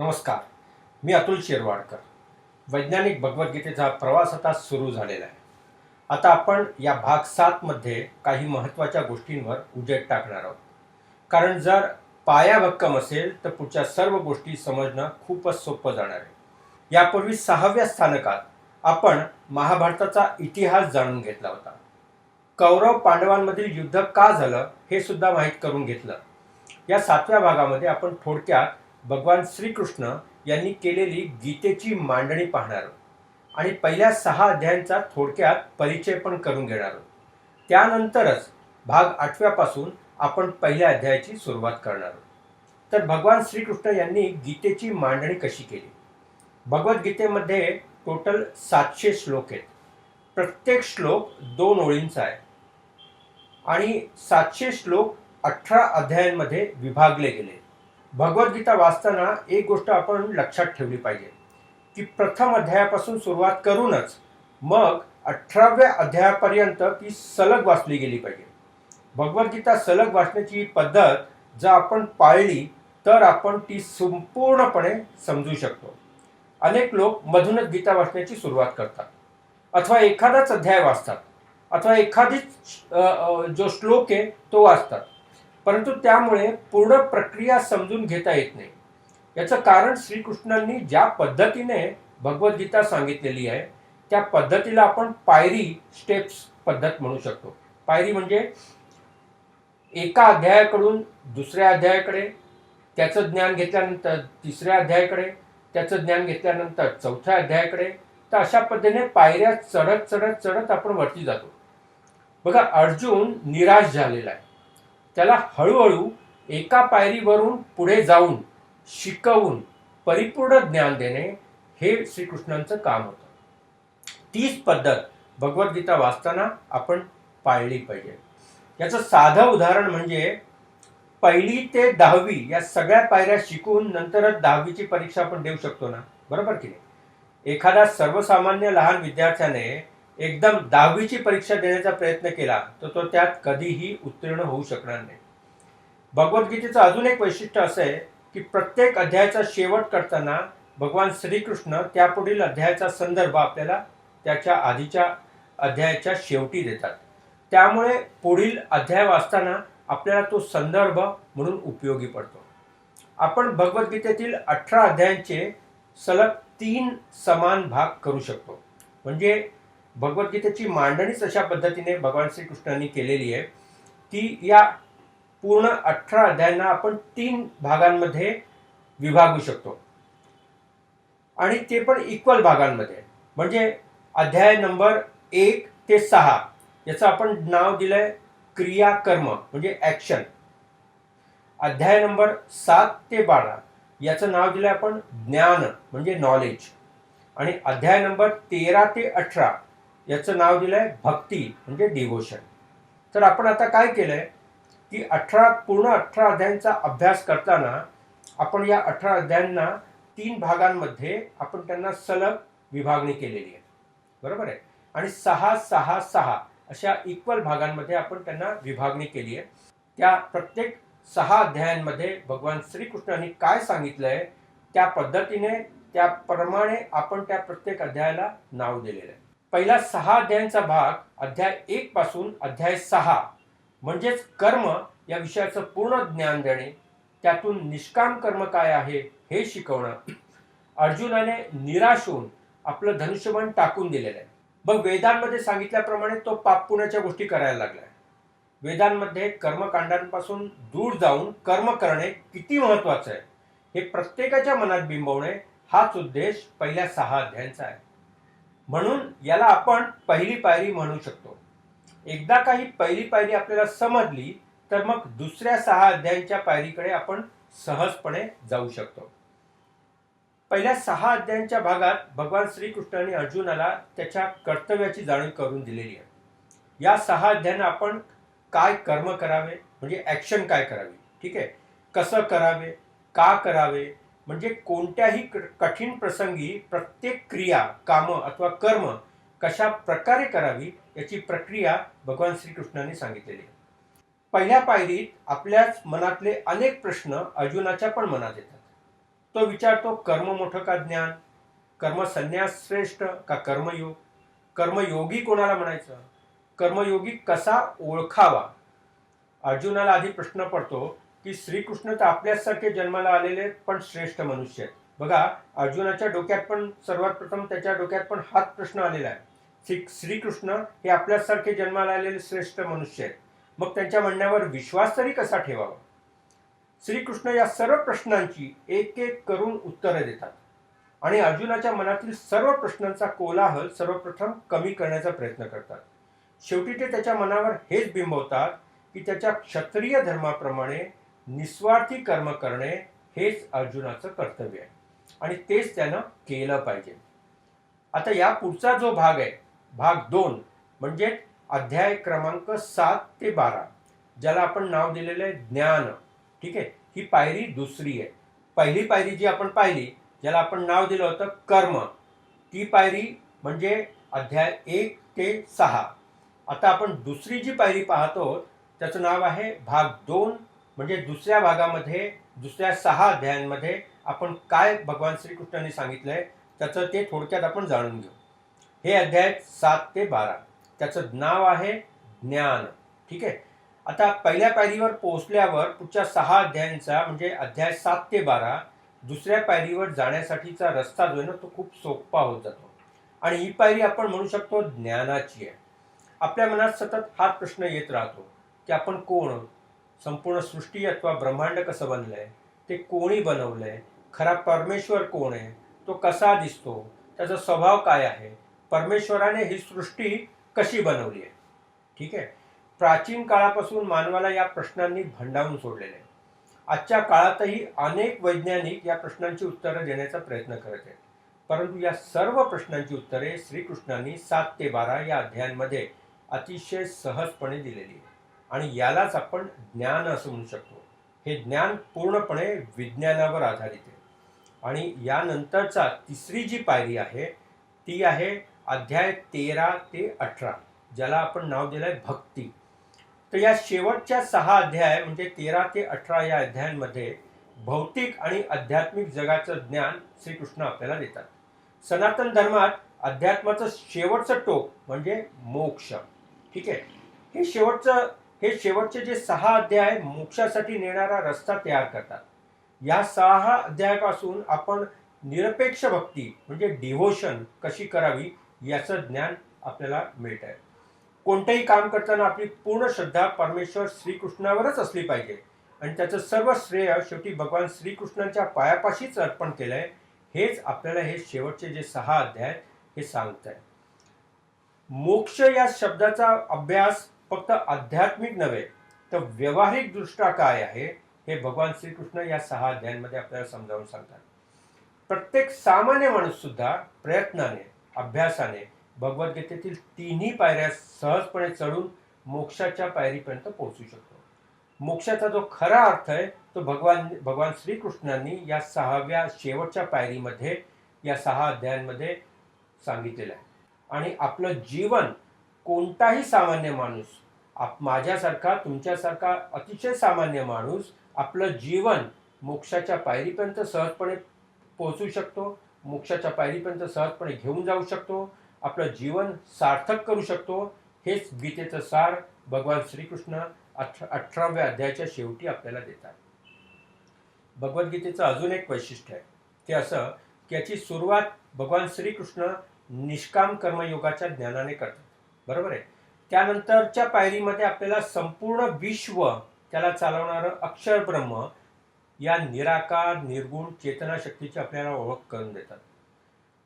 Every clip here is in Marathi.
नमस्कार मी अतुल शिरवाडकर वैज्ञानिक भगवद्गीतेचा प्रवास आता सुरू झालेला आहे. आता आपण या भाग सातमध्ये काही महत्त्वाच्या गोष्टींवर उजेड टाकणार आहोत. कारण जर पाया भक्कम असेल तर पुढच्या सर्व गोष्टी समजणं खूपच सोपं जाणार आहे. यापूर्वी सहाव्या स्थानकात आपण महाभारताचा इतिहास जाणून घेतला होता. कौरव पांडवांमधील युद्ध का झालं हे सुद्धा माहीत करून घेतलं. या सातव्या भागामध्ये आपण थोडक्यात भगवान श्रीकृष्ण यांनी केलेली गीतेची मांडणी पाहणार. आणि पहिल्या सहा अध्यायांचा थोडक्यात परिचय पण करून घेणार. त्यानंतरच भाग आठव्यापासून आपण पहिल्या अध्यायाची सुरुवात करणार. तर भगवान श्रीकृष्ण यांनी गीतेची मांडणी कशी केली? भगवद्गीतेमध्ये टोटल सातशे श्लोक आहेत. प्रत्येक श्लोक दोन ओळींचा आहे. आणि सातशे श्लोक अठरा अध्यायांमध्ये विभागले गेले. भगवद्गीता वाचताना एक गोष्ट आपण लक्षात ठेवली पाहिजे. की प्रथम अध्यायापासून सुरुवात करूनच मग अठराव्या अध्यायापर्यंत ती सलग वाचली गेली पाहिजे. भगवद्गीता सलग वाचण्याची पद्धत जर आपण पाळली तर आपण ती संपूर्णपणे समजू शकतो. अनेक लोक मधूनच गीता वाचण्याची सुरुवात करतात. अथवा एखादाच अध्याय वाचतात. अथवा एखादीच जो श्लोक आहे तो वाचतात. परंतु त्यामुळे पूर्ण प्रक्रिया समजून घेता येत नाही. याचं कारण श्रीकृष्णांनी ज्या पद्धतीने भगवद्गीता सांगितलेली आहे त्या पद्धतीला आपण पायरी स्टेप्स पद्धत म्हणू शकतो. पायरी म्हणजे एका अध्यायाकडून दुसऱ्या अध्यायाकडे त्याचं ज्ञान घेतल्यानंतर तिसऱ्या अध्यायाकडे त्याचं ज्ञान घेतल्यानंतर चौथ्या अध्यायाकडे तर अशा पद्धतीने पायऱ्या चढत चढत चढत आपण वरती जातो. बघा अर्जुन निराश झालेला आहे. त्याला हळूहळू एका पायरीवरून पुढे जाऊन शिकवून परिपूर्ण ज्ञान देणे हे श्रीकृष्णांचं काम होतं. तीच पद्धत भगवद्गीता वाचताना आपण पाळली पाहिजे. याचं साधं उदाहरण म्हणजे पहिली ते दहावी या सगळ्या पायऱ्या शिकून नंतरच दहावीची परीक्षा आपण देऊ शकतो ना? बरोबर की नाही? एखादा सर्वसामान्य लहान विद्यार्थ्याने एकदम दहावीची परीक्षा देण्याचा प्रयत्न केला तर तो त्यात कधीही उत्तीर्ण होऊ शकणार नाही. भगवद्गीतेचं अजून एक वैशिष्ट्य असं आहे की प्रत्येक अध्यायाचा शेवट करताना भगवान श्रीकृष्ण त्यापुढील अध्यायाचा संदर्भ आपल्याला त्याच्या आधीच्या अध्यायाच्या शेवटी देतात. त्यामुळे पुढील अध्याय वाचताना आपल्याला तो संदर्भ म्हणून उपयोगी पडतो. आपण भगवद्गीतेतील अठरा अध्यायांचे सलग तीन समान भाग करू शकतो. म्हणजे भगवद्गीतेची मांडणीच अशा पद्धतीने भगवान श्रीकृष्णांनी केलेली आहे. की या पूर्ण अठरा अध्यायांना आपण तीन भागांमध्ये विभागू शकतो. आणि ते पण इक्वल भागांमध्ये. म्हणजे अध्याय नंबर एक ते सहा याचं आपण नाव दिलंय क्रिया कर्म म्हणजे ॲक्शन अध्याय नंबर सात ते बारा याचं नाव दिलंय आपण ज्ञान म्हणजे नॉलेज आणि अध्याय नंबर तेरा ते अठरा याचं नाव दिलंय भक्ती म्हणजे डिव्होशन तर आपण आता काय केलंय? की अठरा पूर्ण अठरा अध्यायांचा अभ्यास करताना आपण या अठरा अध्यायांना तीन भागांमध्ये आपण त्यांना सलग विभागणी केलेली आहे. बरोबर आहे? आणि सहा सहा सहा अशा इक्वल भागांमध्ये आपण त्यांना विभागणी केली आहे. त्या प्रत्येक सहा अध्यायांमध्ये भगवान श्रीकृष्णांनी काय सांगितलंय? त्या पद्धतीने त्याप्रमाणे आपण त्या प्रत्येक अध्यायाला नाव दिलेलं आहे. पहिला सहा अध्यायांचा भाग अध्याय एक पासून अध्याय सहा. म्हणजेच कर्म या विषयाचं पूर्ण ज्ञान देणे. त्यातून निष्काम कर्म काय आहे हे शिकवणं. अर्जुनाने निराश होऊन आपलं धनुष्यबाण टाकून दिलेलं आहे. मग वेदांमध्ये सांगितल्याप्रमाणे तो पाप पुण्याच्या गोष्टी करायला लागलाय. वेदांमध्ये कर्मकांडांपासून दूर जाऊन कर्म करणे किती महत्वाचं आहे हे प्रत्येकाच्या मनात बिंबवणे हाच उद्देश पहिल्या सहा अध्यायांचा आहे. म्हणून याला आपण पहिली पायरी म्हणू शकतो. एकदा काही पहिली पायरी आपल्याला समजली तर मग दुसऱ्या सहा अध्यायांच्या पायरीकडे आपण सहजपणे जाऊ शकतो. पहिल्या सहा अध्यायांच्या भागात भगवान श्रीकृष्णाने अर्जुनाला त्याच्या कर्तव्याची जाणीव करून दिलेली आहे. या सहा अध्यायांना आपण काय कर्म करावे म्हणजे ॲक्शन काय करावी? ठीक आहे? कसं करावे? का करावे? म्हणजे कोणत्याही कठीण प्रसंगी प्रत्येक क्रिया कामं अथवा कर्म कशा प्रकारे करावी याची प्रक्रिया भगवान श्रीकृष्णाने सांगितलेली आहे. पहिल्या पायरीत आपल्याच मनातले अनेक प्रश्न अर्जुनाच्या पण मनात येतात. तो विचारतो कर्म मोठं का ज्ञान? कर्म संन्यास श्रेष्ठ का कर्मयोग? कर्मयोगी कोणाला म्हणायचं? कर्मयोगी कसा ओळखावा? अर्जुनाला आधी प्रश्न पडतो की श्रीकृष्ण तर आपल्यासारखे जन्माला आलेले पण श्रेष्ठ मनुष्य आहेत. बघा अर्जुनाच्या डोक्यात पण सर्वात प्रथम त्याच्या डोक्यात पण हाच प्रश्न आलेला आहे. श्री श्रीकृष्ण हे आपल्यासारखे जन्माला आलेले श्रेष्ठ मनुष्य आहेत. मग त्यांच्या म्हणण्यावर विश्वास तरी कसा ठेवावा? श्रीकृष्ण या सर्व प्रश्नांची एक एक करून उत्तरं देतात. आणि अर्जुनाच्या मनातील सर्व प्रश्नांचा कोलाहल सर्वप्रथम कमी करण्याचा प्रयत्न करतात. शेवटी ते त्याच्या मनावर हेच बिंबवतात की त्याच्या क्षत्रिय धर्माप्रमाणे निस्वार्थी कर्म करणे हेच अर्जुनाचं कर्तव्य आहे. आणि तेच त्यानं केलं पाहिजे. आता या पुढचा जो भाग आहे भाग दोन म्हणजे अध्याय क्रमांक सात ते बारा ज्याला आपण नाव दिलेलं आहे ज्ञान. ठीक आहे? ही पायरी दुसरी आहे. पहिली पायरी जी आपण पाहिली ज्याला आपण नाव दिलं होतं कर्म ती पायरी म्हणजे अध्याय एक ते सहा. आता आपण दुसरी जी पायरी पाहतो त्याचं नाव आहे भाग दोन म्हणजे दुसऱ्या भागामध्ये दुसऱ्या सहा अध्यायांमध्ये आपण काय भगवान श्रीकृष्णांनी सांगितलंय त्याचं ते थोडक्यात आपण जाणून घेऊ. हे अध्याय सात ते बारा. त्याचं नाव आहे ज्ञान. ठीक आहे? आता पहिल्या पायरीवर पोहोचल्यावर पुढच्या सहा अध्यायांचा म्हणजे अध्याय सात ते बारा दुसऱ्या पायरीवर जाण्यासाठीचा रस्ता जो आहे ना तो खूप सोपा होत जातो. आणि ही पायरी आपण म्हणू शकतो ज्ञानाची आहे. आपल्या मनात सतत हा प्रश्न येत राहतो की आपण कोण संपूर्ण सृष्टी अथवा ब्रह्मांड कसं बनलंय? ते कोणी बनवलंय? खरा परमेश्वर कोण आहे? तो कसा दिसतो? त्याचा स्वभाव काय आहे? परमेश्वराने ही सृष्टी कशी बनवली आहे? ठीक आहे? प्राचीन काळापासून मानवाला या प्रश्नांनी भंडावून सोडलेले आहे. आजच्या काळातही अनेक वैज्ञानिक या प्रश्नांची उत्तरं देण्याचा प्रयत्न करत आहेत. परंतु या सर्व प्रश्नांची उत्तरे श्रीकृष्णांनी सात ते बारा या अध्यायांमध्ये अतिशय सहजपणे दिलेली आहे आणि यालाच आपण ज्ञान असं म्हणू शकतो. हे ज्ञान पूर्णपणे विज्ञानावर आधारित आहे. आणि यानंतरचा तिसरी जी पायरी आहे ती आहे अध्याय तेरा ते अठरा ज्याला आपण नाव दिलं आहे भक्ती. तर या शेवटच्या सहा अध्याय म्हणजे तेरा ते अठरा या अध्यायांमध्ये भौतिक आणि आध्यात्मिक जगाचं ज्ञान श्रीकृष्ण आपल्याला देतात. सनातन धर्मात अध्यात्माचं शेवटचं टोक म्हणजे मोक्ष. ठीक आहे? हे शेवटचं हे शेवटचे जे सहा अध्याय मोक्षासाठी नेणारा रस्ता तयार करतात. या सहा अध्यायापासून आपण निरपेक्ष भक्ती म्हणजे डिव्होशन कशी करावी याचं ज्ञान आपल्याला मिळत आहे कोणतंही काम करताना आपली पूर्ण श्रद्धा परमेश्वर श्रीकृष्णावरच असली पाहिजे. आणि त्याचं सर्व श्रेय शेवटी भगवान श्रीकृष्णांच्या पायापाशीच अर्पण केलंय. हेच आपल्याला हे शेवटचे जे सहा अध्याय हे सांगत आहे मोक्ष या शब्दाचा अभ्यास फक्त आध्यात्मिक नव्हे तर व्यवहारिक दृष्ट्या काय आहे हे भगवान श्रीकृष्ण या सहा अध्यायांमध्ये आपल्याला समजावून सांगतात. प्रत्येक सामान्य माणूस सुद्धा प्रयत्नाने अभ्यासाने भगवद्गीतेतील तिन्ही पायऱ्या सहजपणे चढून मोक्षाच्या पायरीपर्यंत पोहोचू शकतो. मोक्षाचा जो खरा अर्थ आहे तो भगवान भगवान श्रीकृष्णांनी या सहाव्या शेवटच्या पायरीमध्ये या सहा अध्यायांमध्ये सांगितलेलं आहे. आणि आपलं जीवन कोणताही सामान्य माणूस आप माझ्यासारखा तुमच्यासारखा अतिशय सामान्य माणूस आपलं जीवन मोक्षाच्या पायरीपर्यंत सहजपणे पोहोचू शकतो मोक्षाच्या पायरीपर्यंत सहजपणे घेऊन जाऊ शकतो आपलं जीवन सार्थक करू शकतो. हेच गीतेचं सार भगवान श्रीकृष्ण अठरा अठराव्या अध्यायाच्या शेवटी आपल्याला देतात. भगवद्गीतेचं अजून एक वैशिष्ट्य आहे. ते असं की याची सुरुवात भगवान श्रीकृष्ण निष्काम कर्मयोगाच्या ज्ञानाने करतात. बरोबर आहे? त्यानंतरच्या पायरीमध्ये आपल्याला संपूर्ण विश्व त्याला चालवणारं अक्षर ब्रह्म या निराकार निर्गुण चेतना शक्तीची आपल्याला ओळख करून देतात.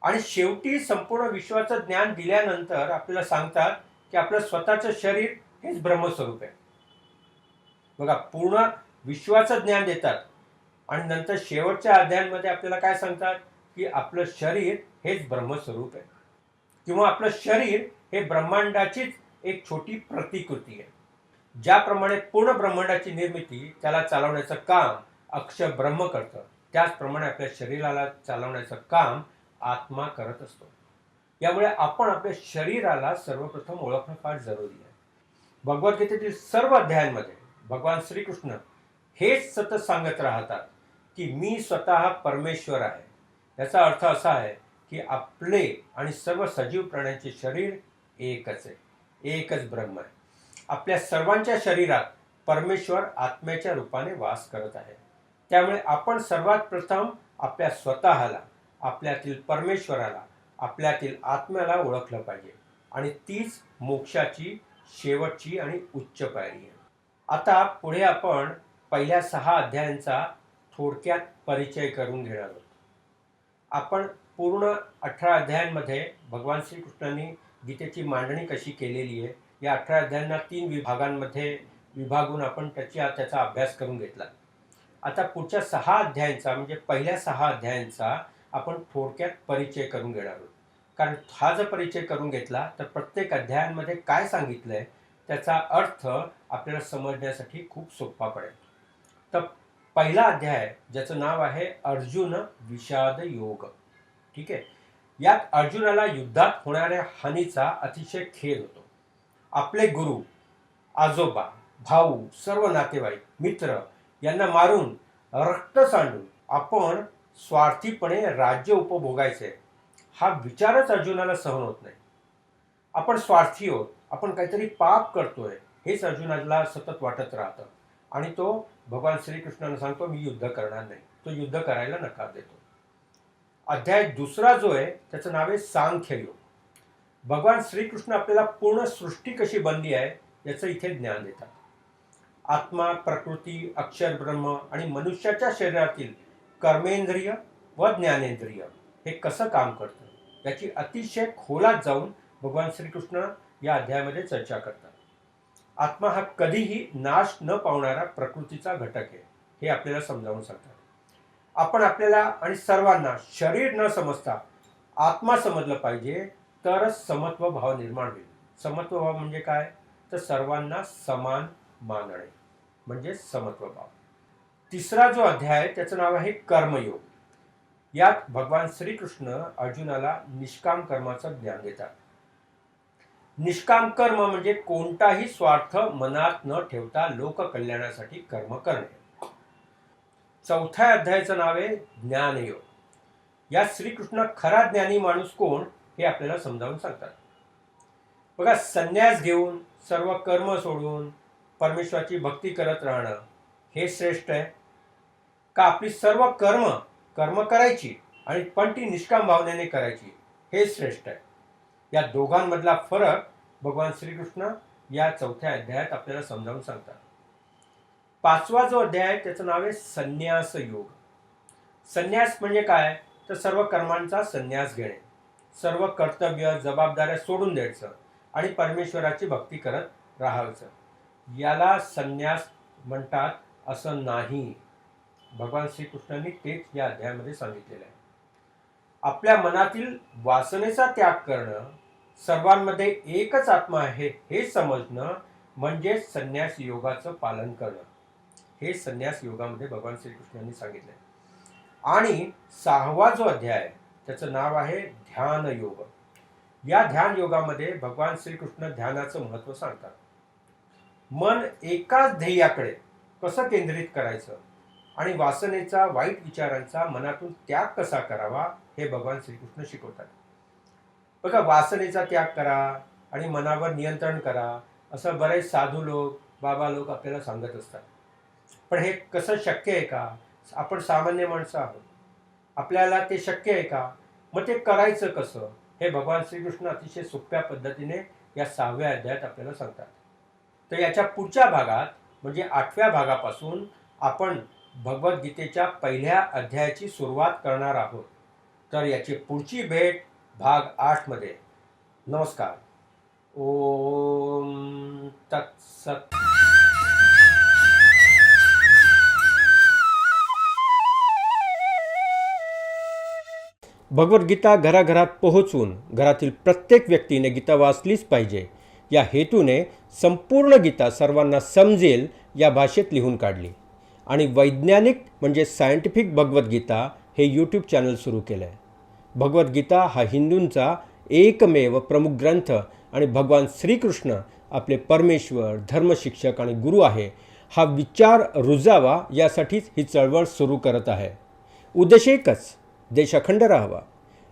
आणि शेवटी संपूर्ण विश्वाचं ज्ञान दिल्यानंतर आपल्याला सांगतात की आपलं स्वतःचं शरीर हेच ब्रह्मस्वरूप आहे. बघा पूर्ण विश्वाचं ज्ञान देतात. आणि नंतर शेवटच्या अध्यायांमध्ये आपल्याला काय सांगतात? की आपलं शरीर हेच ब्रह्मस्वरूप आहे. किंवा आपलं शरीर हे ब्रह्मांडाचीच एक छोटी प्रतिकृती आहे. ज्याप्रमाणे पूर्ण ब्रह्मांडाची निर्मिती त्याला चालवण्याचं काम अक्ष ब्रह्म करतं त्याचप्रमाणे आपल्या शरीराला चालवण्याचं काम आत्मा करत असतो. यामुळे आपण आपल्या शरीराला सर्वप्रथम ओळखणं फार जरुरी आहे. भगवद्गीतेतील सर्व अध्यायांमध्ये भगवान श्रीकृष्ण हेच सतत सांगत राहतात की मी स्वतः परमेश्वर आहे. याचा अर्थ असा आहे की आपले आणि सर्व सजीव प्राण्यांचे शरीर एकच आहे. एकच ब्रह्म आहे. आपल्या सर्वांच्या शरीरात परमेश्वर आत्म्याच्या रूपाने वास करत आहे. त्यामुळे आपण सर्वात प्रथम आपल्या स्वतःला आपल्यातील परमेश्वराला आपल्यातील आत्म्याला ओळखलं पाहिजे. आणि तीच मोक्षाची शेवटची आणि उच्च पायरी आहे. आता पुढे आपण पहिल्या सहा अध्यायांचा थोडक्यात परिचय करून घेणार आहोत. आपण पूर्ण अठरा अध्यायांमध्ये भगवान श्रीकृष्णांनी गीतेची मांडणी कशी केलेली आहे या अठरा अध्यायांना तीन विभागांमध्ये विभागून आपण त्याची त्याचा अभ्यास करून घेतला. आता पुढच्या सहा अध्यायांचा म्हणजे पहिल्या सहा अध्यायांचा आपण थोडक्यात परिचय करून घेणार आहोत. कारण हा जर परिचय करून घेतला तर प्रत्येक अध्यायांमध्ये काय सांगितलंय त्याचा अर्थ आपल्याला समजण्यासाठी खूप सोपा पडेल. तर पहिला अध्याय ज्याचं नाव आहे अर्जुन विषाद योग. ठीक आहे? यात अर्जुनाला युद्धात होणाऱ्या हानीचा अतिशय खेद होतो. आपले गुरु आजोबा भाऊ सर्व नातेवाईक मित्र यांना मारून रक्त सांडून आपण स्वार्थीपणे राज्य उपभोगायचे हा विचारच अर्जुनाला सहन होत नाही. आपण स्वार्थी आहोत आपण काहीतरी पाप करतोय हेच अर्जुनाला सतत वाटत राहतं. आणि तो भगवान श्रीकृष्णाला सांगतो मी युद्ध करणार नाही. तो युद्ध करायला नकार देतो. अध्याय दुसरा जो आहे त्याचं नाव आहे सांख्य योग भगवान श्रीकृष्ण आपल्याला पूर्ण सृष्टी कशी बनली आहे याचं इथे ज्ञान देतात. आत्मा प्रकृती अक्षर ब्रह्म आणि मनुष्याच्या शरीरातील कर्मेंद्रिय व ज्ञानेंद्रिय हे कसं काम करतं याची अतिशय खोलात जाऊन भगवान श्रीकृष्ण या अध्यायामध्ये चर्चा करतात. आत्मा हा कधीही नाश न पावणारा प्रकृतीचा घटक आहे हे आपल्याला समजावून सांगतात. आपण आपल्याला आणि सर्वांना शरीर न समजता आत्मा समजलं पाहिजे तरच समत्व भाव निर्माण होईल. समत्व भाव म्हणजे काय? तर सर्वांना समान मानणे म्हणजे समत्व भाव. तिसरा जो अध्याय त्याचं नाव आहे कर्मयोग. यात भगवान श्रीकृष्ण अर्जुनाला निष्काम कर्माचं ज्ञान देतात. निष्काम कर्म म्हणजे कोणताही स्वार्थ मनात न ठेवता लोककल्याणासाठी कर्म करणे. चौथ्या अध्यायाचं नाव आहे ज्ञानयोग. या श्रीकृष्ण खरा ज्ञानी माणूस कोण हे आपल्याला समजावून सांगतात. बघा संन्यास घेऊन सर्व कर्म सोडून परमेश्वराची भक्ती करत राहणं हे श्रेष्ठ आहे. का आपली सर्व कर्म कर्म करायची आणि पण ती निष्काम भावनेने करायची हे श्रेष्ठ आहे. या दोघांमधला फरक भगवान श्रीकृष्ण या चौथ्या अध्यायात आपल्याला समजावून सांगतात. पाचवा जो अध्याय आहे त्याचं नाव आहे संन्यास योग. संन्यास म्हणजे काय? तर सर्व कर्मांचा संन्यास घेणे. सर्व कर्तव्य जबाबदाऱ्या सोडून द्यायचं आणि परमेश्वराची भक्ती करत राहायचं. याला संन्यास म्हणतात असं नाही. भगवान श्रीकृष्णांनी तेच या अध्यायामध्ये सांगितलेलं आहे. आपल्या मनातील वासनेचा त्याग करणं सर्वांमध्ये एकच आत्मा आहे हे समजणं म्हणजे संन्यास योगाचं पालन करणं. हे संन्यास योगामध्ये भगवान श्रीकृष्णांनी सांगितलंय. आणि सहावा जो अध्याय त्याचं नाव आहे ध्यान योग. या ध्यान योगामध्ये भगवान श्रीकृष्ण ध्यानाचं महत्त्व सांगतात. मन एकाच ध्येयाकडे कसं केंद्रित करायचं? आणि वासनेचा वाईट विचारांचा मनातून त्याग कसा करावा? हे भगवान श्रीकृष्ण शिकवतात. बघा वासनेचा त्याग करा आणि मनावर नियंत्रण करा. असं बरेच साधू लोक बाबा लोक आपल्याला सांगत असतात. पण हे कसं शक्य आहे का? आपण सामान्य माणसं आहोत. आपल्याला ते शक्य आहे का? मग ते करायचं कसं? हे भगवान श्रीकृष्ण अतिशय सोप्या पद्धतीने या सहाव्या अध्यायात आपल्याला सांगतात. तर याच्या पुढच्या भागात म्हणजे आठव्या भागापासून आपण भगवद्गीतेच्या पहिल्या अध्यायाची सुरुवात करणार आहोत. तर याची पुढची भेट भाग आठमध्ये नमस्कार. ओम तत्सत भगवद्गीता घराघरात पोहोचून घरातील प्रत्येक व्यक्तीने गीता वाचलीच पाहिजे. या हेतूने संपूर्ण गीता सर्वांना समजेल या भाषेत लिहून काढली. आणि वैज्ञानिक म्हणजे सायंटिफिक भगवद्गीता हे यूट्यूब चॅनल सुरू केलं आहे भगवद्गीता हा हिंदूंचा एकमेव प्रमुख ग्रंथ आणि भगवान श्रीकृष्ण आपले परमेश्वर धर्मशिक्षक आणि गुरु आहे. हा विचार रुजावा यासाठीच ही चळवळ सुरू करत आहे. उद्देश एकच देश अखंड राहावा.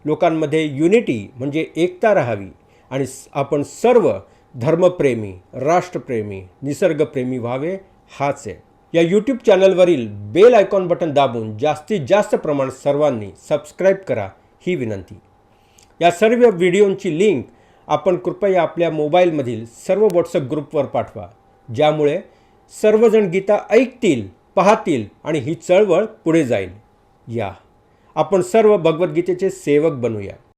लोकांमध्ये युनिटी म्हणजे एकता राहावी. आणि आपण सर्व धर्मप्रेमी राष्ट्रप्रेमी निसर्गप्रेमी व्हावे हाच आहे. या यूट्यूब चॅनलवरील बेल आयकॉन बटन दाबून जास्तीत जास्त प्रमाणात सर्वांनी सबस्क्राईब करा ही विनंती. या सर्व व्हिडिओंची लिंक आपण कृपया आपल्या मोबाईलमधील सर्व व्हॉट्सअप ग्रुपवर पाठवा. ज्यामुळे सर्वजण गीता ऐकतील पाहतील आणि ही चळवळ पुढे जाईल. या. आपण सर्व भगवद्गीतेचे सेवक बनूया.